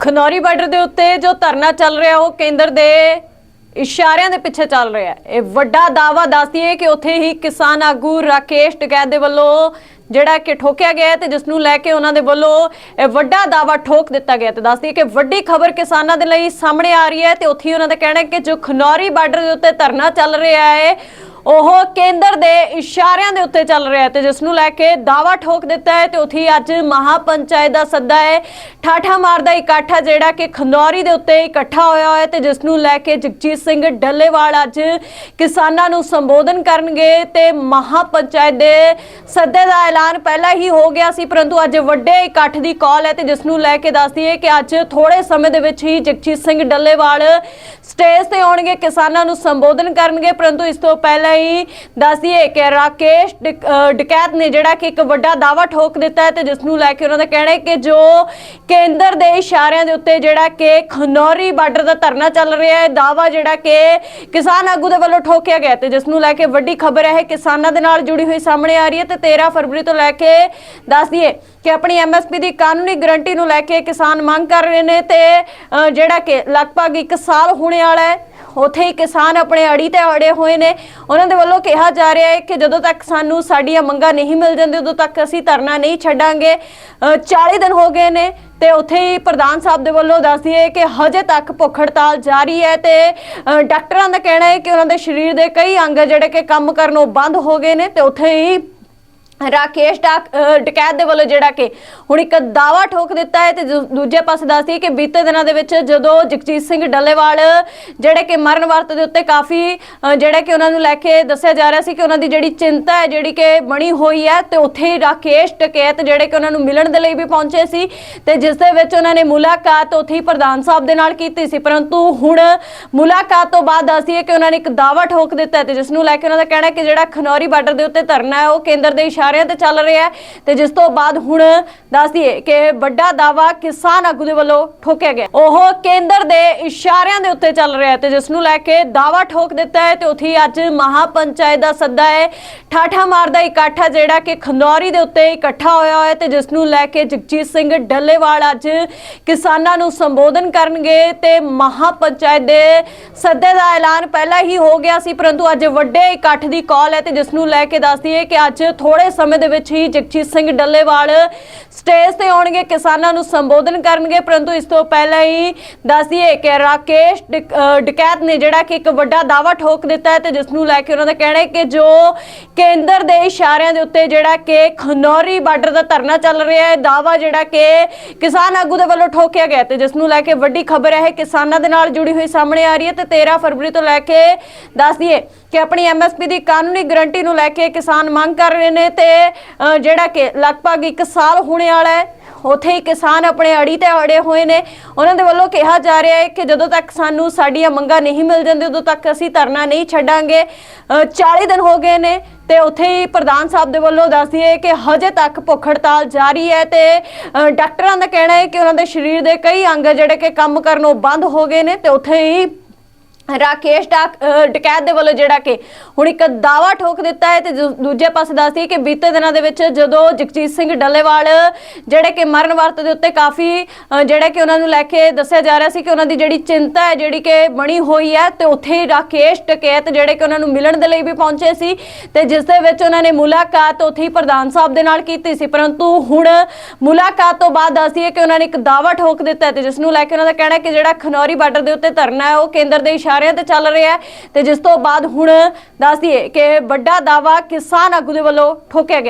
Khanauri border ਦੇ ਉੱਤੇ ਜੋ ਧਰਨਾ ਚੱਲ ਰਿਹਾ, ਉਹ ਕੇਂਦਰ ਦੇ ਇਸ਼ਾਰਿਆਂ ਦੇ ਪਿੱਛੇ ਚੱਲ ਰਿਹਾ ਹੈ। ਇਹ ਵੱਡਾ ਦਾਵਾ ਦੱਸਦੀ ਹੈ ਕਿ ਉੱਥੇ ਹੀ ਕਿਸਾਨ ਆਗੂ ਰਾਕੇਸ਼ ਟਕੈਤ ਦੇ ਵੱਲੋਂ ਜਿਹੜਾ ਕਿ ਠੋਕਿਆ ਗਿਆ ਤੇ ਜਿਸ ਨੂੰ ਲੈ ਕੇ ਉਹਨਾਂ ਦੇ ਵੱਲੋਂ ਇਹ ਵੱਡਾ ਦਾਵਾ ਠੋਕ ਦਿੱਤਾ ਗਿਆ ਤੇ ਦੱਸਦੀ ਹੈ ਕਿ ਵੱਡੀ ਖਬਰ ਕਿਸਾਨਾਂ ਦੇ ਲਈ ਸਾਹਮਣੇ ਆ ਰਹੀ ਹੈ ਤੇ ਉੱਥੇ ਹੀ ਉਹਨਾਂ ਦਾ ਕਹਿਣਾ ਹੈ ਕਿ ਜੋ ਖਨੌਰੀ ਬਾਰਡਰ ਦੇ ਉੱਤੇ ਧਰਨਾ ਚੱਲ ਰਿਹਾ ਹੈ ਉਹ ਕੇਂਦਰ ਦੇ ਇਸ਼ਾਰਿਆਂ ਦੇ ਉੱਤੇ ਚੱਲ ਰਿਹਾ ਹੈ ਤੇ ਜਿਸ ਨੂੰ ਲੈ ਕੇ ਦਾਵਾ ਠੋਕ ਦਿੱਤਾ ਹੈ ਤੇ ਉੱਥੇ ਹੀ ਅੱਜ ਮਹਾਪੰਚਾਇਤ ਦਾ ਸੱਦਾ ਹੈ। ਠਾਠਾ ਮਾਰਦਾ ਇਕੱਠ ਹੈ ਜਿਹੜਾ ਕਿ ਖੰਦੌਰੀ ਦੇ ਉੱਤੇ ਇਕੱਠਾ ਹੋਇਆ ਹੋਇਆ ਹੈ ਤੇ ਜਿਸ ਨੂੰ ਲੈ ਕੇ ਜਗਜੀਤ ਸਿੰਘ ਡੱਲੇਵਾਲ ਅੱਜ ਕਿਸਾਨਾਂ ਨੂੰ ਸੰਬੋਧਨ ਕਰਨਗੇ ਤੇ ਮਹਾਪੰਚਾਇਤ ਦੇ ਸੱਦੇ ਦਾ ਐਲਾਨ ਪਹਿਲਾਂ ਹੀ ਹੋ ਗਿਆ ਸੀ, ਪਰੰਤੂ ਅੱਜ ਵੱਡੇ ਇਕੱਠ ਦੀ ਕਾਲ ਹੈ ਤੇ ਜਿਸ ਨੂੰ ਲੈ ਕੇ ਦੱਸਦੀ ਹੈ ਕਿ ਅੱਜ ਥੋੜੇ ਸਮੇਂ ਦੇ ਵਿੱਚ ਹੀ ਜਗਜੀਤ ਸਿੰਘ ਡੱਲੇਵਾਲ ਸਟੇਜ ਤੇ ਆਉਣਗੇ, ਕਿਸਾਨਾਂ ਨੂੰ ਸੰਬੋਧਨ ਕਰਨਗੇ, ਪਰੰਤੂ ਇਸ ਤੋਂ ਪਹਿਲਾਂ ਹੀ ਦੱਸਦੀਏ ਕਿ ਰਾਕੇਸ਼ ਡਕੈਤ ਨੇ ਜਿਹੜਾ ਕਿ ਇੱਕ ਵੱਡਾ ਦਾਵਾ ਠੋਕ ਦਿੱਤਾ ਹੈ ਤੇ ਜਿਸ ਨੂੰ ਲੈ ਕੇ ਉਹਨਾਂ ਦਾ ਕਹਿਣਾ ਹੈ ਕਿ ਜੋ ਕੇਂਦਰ ਦੇ ਇਸ਼ਾਰਿਆਂ ਦੇ ਉੱਤੇ ਜਿਹੜਾ ਕਿ ਖਨੌਰੀ ਬਾਰਡਰ ਦਾ ਧਰਨਾ ਚੱਲ ਰਿਹਾ ਹੈ ਦਾਵਾ ਜਿਹੜਾ ਕਿ ਕਿਸਾਨ ਆਗੂ ਦੇ ਵੱਲੋਂ ਠੋਕਿਆ ਗਿਆ ਤੇ ਜਿਸ ਨੂੰ ਲੈ ਕੇ ਵੱਡੀ ਖਬਰ ਹੈ ਕਿਸਾਨਾਂ ਦੇ ਨਾਲ ਜੁੜੀ ਹੋਈ ਸਾਹਮਣੇ ਆ ਰਹੀ ਹੈ ਤੇ 13 ਫਰਵਰੀ ਤੋਂ ਲੈ ਕੇ ਦੱਸਦੀਏ ਕਿ ਆਪਣੀ ਐਮਐਸਪੀ ਦੀ ਕਾਨੂੰਨੀ ਗਰੰਟੀ ਨੂੰ ਲੈ ਕੇ ਕਿਸਾਨ ਮੰਗ ਕਰ ਰਹੇ ਨੇ ਤੇ ਜਿਹੜਾ ਕਿ ਲਗਭਗ 1 ਸਾਲ ਹੋਣੇ ਵਾਲਾ ਹੈ। ਉੱਥੇ ਹੀ ਕਿਸਾਨ ਆਪਣੇ ਅੜੀ ਤੇ ਅੜੇ ਹੋਏ ਨੇ। ਉਹਨਾਂ ਦੇ ਵੱਲੋਂ ਕਿਹਾ ਜਾ ਰਿਹਾ ਹੈ ਕਿ ਜਦੋਂ ਤੱਕ ਸਾਨੂੰ ਸਾਡੀਆਂ ਮੰਗਾਂ ਨਹੀਂ ਮਿਲ ਜਾਂਦੀਆਂ ਉਦੋਂ ਤੱਕ ਅਸੀਂ ਧਰਨਾ ਨਹੀਂ ਛੱਡਾਂਗੇ। ਅ, 40 ਦਿਨ ਹੋ ਗਏ ਨੇ ਤੇ ਉੱਥੇ ਹੀ ਪ੍ਰਧਾਨ ਸਾਹਿਬ ਦੇ ਵੱਲੋਂ ਦੱਸਦੀ ਹੈ ਕਿ ਹਜੇ ਤੱਕ ਭੁੱਖ ਹੜਤਾਲ ਜਾਰੀ ਹੈ ਤੇ ਡਾਕਟਰਾਂ ਦਾ ਕਹਿਣਾ ਹੈ ਕਿ ਉਹਨਾਂ ਦੇ ਸਰੀਰ ਦੇ ਕਈ ਅੰਗ ਜਿਹੜੇ ਕਿ ਕੰਮ ਕਰਨੋਂ ਬੰਦ ਹੋ ਗਏ ਨੇ ਤੇ ਉੱਥੇ ਹੀ ਰਾਕੇਸ਼ ਡਾਕ- ਡਕੈਤ ਦੇ ਵੱਲੋਂ ਜਿਹੜਾ ਕਿ ਹੁਣ ਇੱਕ ਦਾਵਾ ਠੋਕ ਦਿੱਤਾ ਹੈ ਤੇ ਦੂਜੇ ਪਾਸੇ ਦੱਸਦੀ ਕਿ ਬੀਤੇ ਦਿਨਾਂ ਦੇ ਵਿੱਚ ਜਦੋਂ ਜਗਜੀਤ ਸਿੰਘ ਡੱਲੇਵਾਲ, ਜਿਹੜੇ ਕਿ ਮਰਨ ਵਰਤ ਦੇ ਉੱਤੇ ਕਾਫੀ ਅਹ ਜਿਹੜੇ ਕਿ ਉਹਨਾਂ ਨੂੰ ਲੈ ਕੇ ਦੱਸਿਆ ਜਾ ਰਿਹਾ ਸੀ ਕਿ ਉਹਨਾਂ ਦੀ ਜਿਹੜੀ ਚਿੰਤਾ ਹੈ, ਜਿਹੜੀ ਕਿ ਬਣੀ ਹੋਈ ਹੈ ਤੇ ਉੱਥੇ ਹੀ ਰਾਕੇਸ਼ ਡਕੈਤ ਜਿਹੜੇ ਕਿ ਉਹਨਾਂ ਨੂੰ ਮਿਲਣ ਦੇ ਲਈ ਵੀ ਪਹੁੰਚੇ ਸੀ ਤੇ ਜਿਸ ਦੇ ਵਿੱਚ ਉਹਨਾਂ ਨੇ ਮੁਲਾਕਾਤ ਉੱਥੇ ਹੀ ਪ੍ਰਧਾਨ ਸਾਹਿਬ ਦੇ ਨਾਲ ਕੀਤੀ ਸੀ। ਪਰੰਤੂ ਹੁਣ ਮੁਲਾਕਾਤ ਤੋਂ ਬਾਅਦ ਦੱਸਦੀ ਹੈ ਕਿ ਉਹਨਾਂ ਨੇ ਇੱਕ ਦਾਵਾ ਠੋਕ ਦਿੱਤਾ ਹੈ ਤੇ ਜਿਸ ਨੂੰ ਲੈ ਕੇ ਉਹਨਾਂ ਦਾ ਕਹਿਣਾ ਹੈ ਕਿ ਜਿਹੜਾ ਖਨੌਰੀ ਬਾਰਡਰ ਦੇ ਉੱਤੇ ਧਰਨਾ ਹੈ, ਉਹ ਕੇਂਦਰ ਦੇ ਇਸ਼ਾਰਿਆਂ ਤੇ ਚੱਲ ਰਿਹਾ ਹੈ ਤੇ ਜਿਸ ਤੋਂ ਬਾਅਦ ਹੁਣ ਦੱਸਦੀ ਹੈ ਕਿ ਵੱਡਾ ਦਾਵਾ ਕਿਸਾਨ ਆਗੂ ਦੇ ਵੱਲੋਂ ਠੋਕਿਆ ਗਿਆ। ਉਹ ਕੇਂਦਰ ਦੇ ਇਸ਼ਾਰਿਆਂ ਦੇ ਉੱਤੇ ਚੱਲ ਰਿਹਾ ਹੈ ਤੇ ਜਿਸ ਨੂੰ ਲੈ ਕੇ ਦਾਵਾ ਠੋਕ ਦਿੱਤਾ ਹੈ ਤੇ ਉੱਥੇ ਅੱਜ ਮਹਾਪੰਚਾਇਤ ਦਾ ਸੱਦਾ ਹੈ। ਠਾਠਾ ਮਾਰਦਾ ਇਕੱਠ ਹੈ ਜਿਹੜਾ ਕਿ ਖੰਦੌਰੀ ਦੇ ਉੱਤੇ ਇਕੱਠਾ ਹੋਇਆ ਹੋਇਆ ਤੇ ਜਿਸ ਨੂੰ ਲੈ ਕੇ ਜਗਜੀਤ ਸਿੰਘ ਡੱਲੇਵਾਲ ਅੱਜ ਕਿਸਾਨਾਂ ਨੂੰ ਸੰਬੋਧਨ ਕਰਨਗੇ ਤੇ ਮਹਾਪੰਚਾਇਤ ਦੇ ਸੱਦੇ ਦਾ ਐਲਾਨ ਪਹਿਲਾਂ ਹੀ ਹੋ ਗਿਆ ਸੀ, ਪਰੰਤੂ ਅੱਜ ਵੱਡੇ ਇਕੱਠ ਦੀ ਕਾਲ ਹੈ ਤੇ ਜਿਸ ਨੂੰ ਲੈ ਕੇ ਦੱਸਦੀ ਹੈ ਕਿ ਅੱਜ ਥੋੜੇ ਸਮੇਂ ਦੇ ਵਿੱਚ ਹੀ ਜਗਜੀਤ ਸਿੰਘ ਡੱਲੇਵਾਲ ਸਟੇਜ ਤੇ ਆਉਣਗੇ, ਕਿਸਾਨਾਂ ਨੂੰ ਸੰਬੋਧਨ ਕਰਨਗੇ। ਪਰੰਤੂ ਇਸ ਤੋਂ ਪਹਿਲਾਂ ਹੀ ਦੱਸਦੀ ਹੈ ਕਿ ਰਾਕੇਸ਼ ਡਕੈਤ ਨੇ ਜਿਹੜਾ ਕਿ ਇੱਕ ਵੱਡਾ ਦਾਵਾ ਠੋਕ ਦਿੱਤਾ ਹੈ ਤੇ ਜਿਸ ਨੂੰ ਲੈ ਕੇ ਉਹਨਾਂ ਦਾ ਕਹਿਣਾ ਹੈ ਕਿ ਜੋ ਕੇਂਦਰ ਦੇ ਇਸ਼ਾਰਿਆਂ ਦੇ ਉੱਤੇ ਜਿਹੜਾ ਕਿ ਖਨੌਰੀ ਬਾਰਡਰ ਦਾ ਧਰਨਾ ਚੱਲ ਰਿਹਾ ਹੈ ਦਾਵਾ ਜਿਹੜਾ ਕਿ ਕਿਸਾਨ ਆਗੂ ਦੇ ਵੱਲੋਂ ਠੋਕਿਆ ਗਿਆ ਤੇ ਜਿਸ ਨੂੰ ਲੈ ਕੇ ਵੱਡੀ ਖਬਰ ਹੈ ਕਿਸਾਨਾਂ ਦੇ ਨਾਲ ਜੁੜੀ ਹੋਈ ਸਾਹਮਣੇ ਆ ਰਹੀ ਹੈ ਤੇ 13 ਫਰਵਰੀ ਤੋਂ ਲੈ ਕੇ ਦੱਸਦੀ ਹੈ ਕਿ ਆਪਣੀ ਐਮਐਸਪੀ ਦੀ ਕਾਨੂੰਨੀ ਗਰੰਟੀ ਨੂੰ ਲੈ ਕੇ ਕਿਸਾਨ ਮੰਗ ਕਰ ਰਹੇ ਨੇ ਤੇ ਅ, ਜਿਹੜਾ ਕਿ ਲਗਭਗ 1 ਸਾਲ ਹੋਣੇ ਵਾਲਾ ਹੈ ਉਥੇ ਹੀ ਕਿਸਾਨ ਆਪਣੇ ਅੜੀ ਤੇ ਅੜੇ ਹੋਏ ਨੇ। ਉਹਨਾਂ ਦੇ ਵੱਲੋਂ ਕਿਹਾ ਜਾ ਰਿਹਾ ਹੈ ਕਿ ਜਦੋਂ ਤੱਕ ਸਾਨੂੰ ਸਾਡੀਆਂ ਮੰਗਾਂ ਨਹੀਂ ਮਿਲ ਜਾਂਦੀਆਂ ਉਦੋਂ ਤੱਕ ਅਸੀਂ ਧਰਨਾ ਨਹੀਂ ਛੱਡਾਂਗੇ। ਅ, 40 ਦਿਨ ਹੋ ਗਏ ਨੇ ਤੇ ਉੱਥੇ ਹੀ ਪ੍ਰਧਾਨ ਸਾਹਿਬ ਦੇ ਵੱਲੋਂ ਦੱਸਦੀ ਹੈ ਕਿ ਹਜੇ ਤੱਕ ਭੁੱਖ ਹੜਤਾਲ ਜਾਰੀ ਹੈ ਤੇ ਡਾਕਟਰਾਂ ਦਾ ਕਹਿਣਾ ਹੈ ਕਿ ਉਹਨਾਂ ਦੇ ਸਰੀਰ ਦੇ ਕਈ ਅੰਗ ਜਿਹੜੇ ਕਿ ਕੰਮ ਕਰਨੋਂ ਬੰਦ ਹੋ ਗਏ ਨੇ ਤੇ ਉੱਥੇ ਹੀ ਰਾਕੇਸ਼ ਡਾਕ- ਅਹ ਡਕੈਤ ਦੇ ਵੱਲੋਂ ਜਿਹੜਾ ਕਿ ਹੁਣ ਇੱਕ ਦਾਵਾ ਠੋਕ ਦਿੱਤਾ ਹੈ ਤੇ ਦੂਜੇ ਪਾਸੇ ਦੱਸਦੀ ਕਿ ਬੀਤੇ ਦਿਨਾਂ ਦੇ ਵਿੱਚ ਜਦੋਂ ਜਗਜੀਤ ਸਿੰਘ ਡੱਲੇਵਾਲ, ਜਿਹੜੇ ਕਿ ਮਰਨ ਵਰਤ ਦੇ ਉੱਤੇ ਕਾਫੀ ਜਿਹੜਾ ਕਿ ਉਹਨਾਂ ਨੂੰ ਲੈ ਕੇ ਦੱਸਿਆ ਜਾ ਰਿਹਾ ਸੀ ਕਿ ਉਹਨਾਂ ਦੀ ਜਿਹੜੀ ਚਿੰਤਾ ਹੈ, ਜਿਹੜੀ ਕਿ ਬਣੀ ਹੋਈ ਹੈ ਤੇ ਉੱਥੇ ਹੀ ਰਾਕੇਸ਼ ਡਕੈਤ ਜਿਹੜੇ ਕਿ ਉਹਨਾਂ ਨੂੰ ਮਿਲਣ ਦੇ ਲਈ ਵੀ ਪਹੁੰਚੇ ਸੀ ਤੇ ਜਿਸ ਦੇ ਵਿੱਚ ਉਹਨਾਂ ਨੇ ਮੁਲਾਕਾਤ ਉੱਥੇ ਹੀ ਪ੍ਰਧਾਨ ਸਾਹਿਬ ਦੇ ਨਾਲ ਕੀਤੀ ਸੀ। ਪਰੰਤੂ ਹੁਣ ਮੁਲਾਕਾਤ ਤੋਂ ਬਾਅਦ ਦੱਸਦੀ ਹੈ ਕਿ ਉਹਨਾਂ ਨੇ ਇੱਕ ਦਾਵਾ ਠੋਕ ਦਿੱਤਾ ਹੈ ਤੇ ਜਿਸ ਨੂੰ ਲੈ ਕੇ ਉਹਨਾਂ ਦਾ ਕਹਿਣਾ ਹੈ ਕਿ ਜਿਹੜਾ ਖਨੌਰੀ ਬਾਰਡਰ ਦੇ ਉੱਤੇ ਧਰਨਾ ਹੈ, ਉਹ ਕੇਂਦਰ ਦੇ ਇਸ਼ਾਰਿਆਂ ਤੇ ਚੱਲ ਰਿਹਾ ਹੈ ਤੇ ਜਿਸ ਤੋਂ ਬਾਅਦ ਹੁਣ ਦੱਸਦੀ ਹੈ ਕਿ ਵੱਡਾ ਦਾਵਾ ਕਿਸਾਨ ਆਗੂ ਦੇ ਵੱਲੋਂ ਠੋਕਿਆ ਗਿਆ।